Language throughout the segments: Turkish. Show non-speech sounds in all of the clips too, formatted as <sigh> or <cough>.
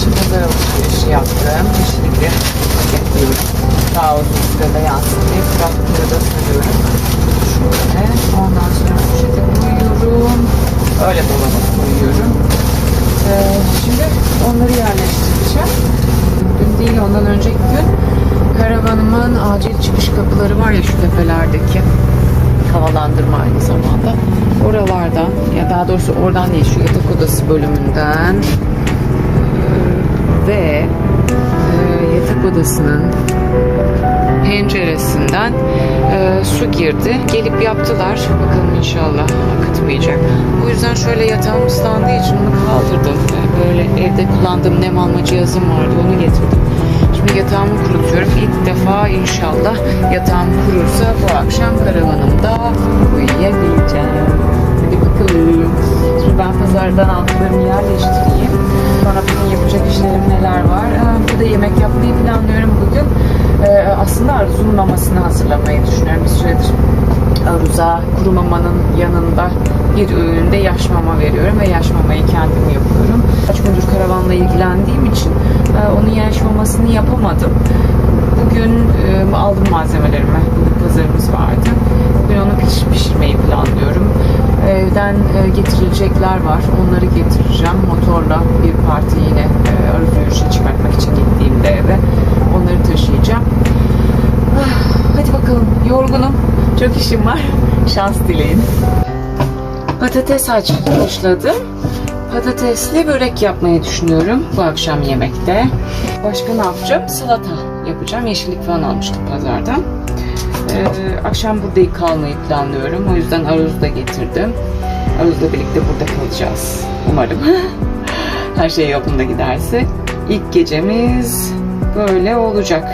için pazar alışverişi yaptım. Yeşillikleri paketliyorum. Daha uzun sürede yansın diye fiyatları da sarıyorum. Şöyle. Ondan sonra poşete koyuyorum. Öyle dolaba koyuyorum. Ee, şimdi onları yerleştireceğim. Dün değil ondan önceki gün karavanımın acil çıkış kapıları var ya şu tepelerdeki havalandırma aynı zamanda. Oralardan ya daha doğrusu oradan değil şu yatak odası bölümünden ve e, yatak odasının penceresinden e, su girdi. Gelip yaptılar. Bakalım inşallah akıtmayacak. O yüzden şöyle yatağım ıslandığı için onu kaldırdım. E, Böyle evde kullandığım nem alma cihazım vardı. Onu getirdim. Şimdi yatağımı kurutuyorum. İlk defa inşallah yatağım kurursa bu akşam karavanımda uyuyabileceğim. Hadi bakalım. Şimdi ben pazardan aldıklarımı planlıyorum bugün. Ee, Aslında Arzu'nun mamasını hazırlamayı düşünüyorum bir süredir. Aruz'a kuru mamanın yanında bir öğünde yaş mama veriyorum ve yaş mamayı kendim yapıyorum. Kaç gündür karavanla ilgilendiğim için e, onun yaş mamasını yapamadım. Bugün e, aldım malzemelerimi. Bugün pazarımız vardı. Bugün onu piş, pişirmeyi planlıyorum. Evden e, getirilecekler var. Onları getireceğim. Motorla bir parti yine e, arzu yürüyüşe çıkartmak için gittiğimde eve. Onları taşıyacağım. Ah, Hadi bakalım. Yorgunum. Çok işim var. <laughs> Şans dileyin. Patates haşladım. Patatesli börek yapmayı düşünüyorum bu akşam yemekte. Başka ne yapacağım? Salata yapacağım. Yeşillik falan almıştım pazardan. Ee, akşam burada kalmayı planlıyorum. O yüzden Aruz'u da getirdim. Aruz'la birlikte burada kalacağız. Umarım. <laughs> Her şey yolunda giderse. İlk gecemiz böyle olacak.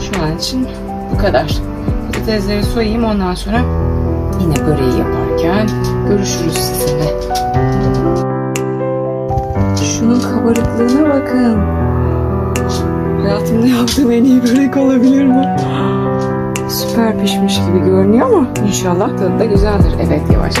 Şu an için bu kadar. Patatesleri soyayım ondan sonra yine böreği yaparken görüşürüz sizinle. Şunun kabarıklığına bakın. Hayatımda yaptığım en iyi börek olabilir mi? Süper pişmiş gibi görünüyor ama inşallah tadı da güzeldir. Evet yavaş.